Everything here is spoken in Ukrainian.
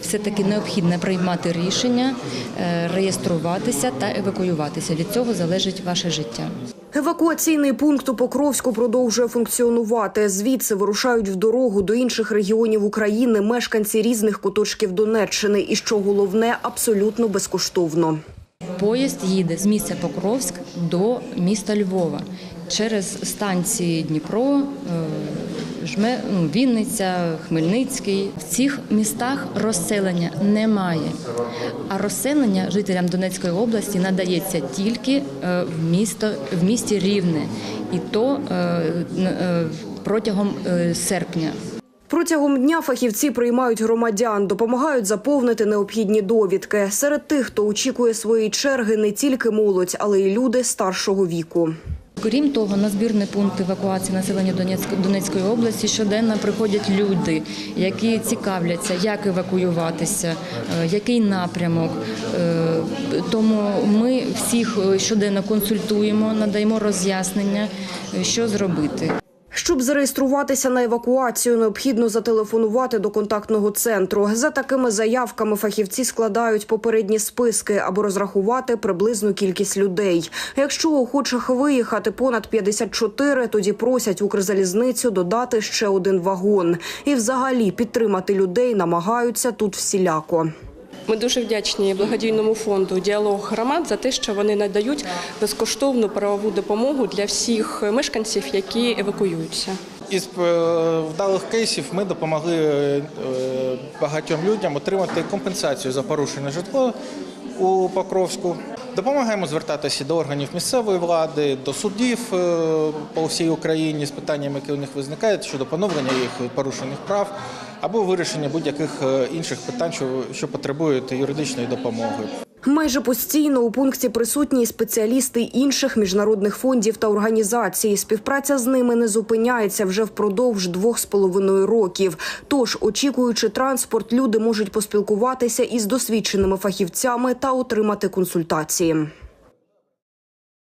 Все таки необхідно приймати рішення, е, реєструватися та евакуюватися. Від цього залежить ваше життя. Евакуаційний пункт у Покровську продовжує функціонувати. Звідси вирушають в дорогу до інших регіонів України мешканці різних куточків Донеччини. І що головне, абсолютно безкоштовно. Поїзд їде з місця Покровськ до міста Львова через станції Дніпро, е, Жме, Вінниця, Хмельницький. В цих містах розселення немає. А розселення жителям Донецької області надається тільки е, в місто в місті Рівне, і то е, е, протягом серпня. Протягом дня фахівці приймають громадян, допомагають заповнити необхідні довідки. Серед тих, хто очікує своєї черги, не тільки молодь, але й люди старшого віку. Крім того, на збірний пункт евакуації населення Донецької, області щоденно приходять люди, які цікавляться, як евакуюватися, е, який напрямок. Е, Тому ми всіх е, щоденно консультуємо, надаємо роз'яснення, що зробити. Щоб зареєструватися на евакуацію, необхідно зателефонувати до контактного центру. За такими заявками фахівці складають попередні списки або розрахувати приблизну кількість людей. Якщо охочих виїхати понад 54, тоді просять Укрзалізницю додати ще один вагон. І взагалі підтримати людей намагаються тут всіляко. Ми дуже вдячні благодійному фонду Діалог громад за те, що вони надають безкоштовну правову допомогу для всіх мешканців, які евакуюються. Із е, вдалих кейсів ми допомогли е, багатьом людям отримати компенсацію за порушене житло у Покровську. Допомагаємо звертатися до органів місцевої влади, до судів е, по всій Україні з питаннями, які у них визникають щодо поновлення їх порушених прав або вирішення будь-яких е, інших питань, що, що потребують юридичної допомоги. Майже постійно у пункті присутні спеціалісти інших міжнародних фондів та організацій. Співпраця з ними не зупиняється вже впродовж двох з половиною років. Тож, очікуючи транспорт, люди можуть поспілкуватися із досвідченими фахівцями та отримати консультації.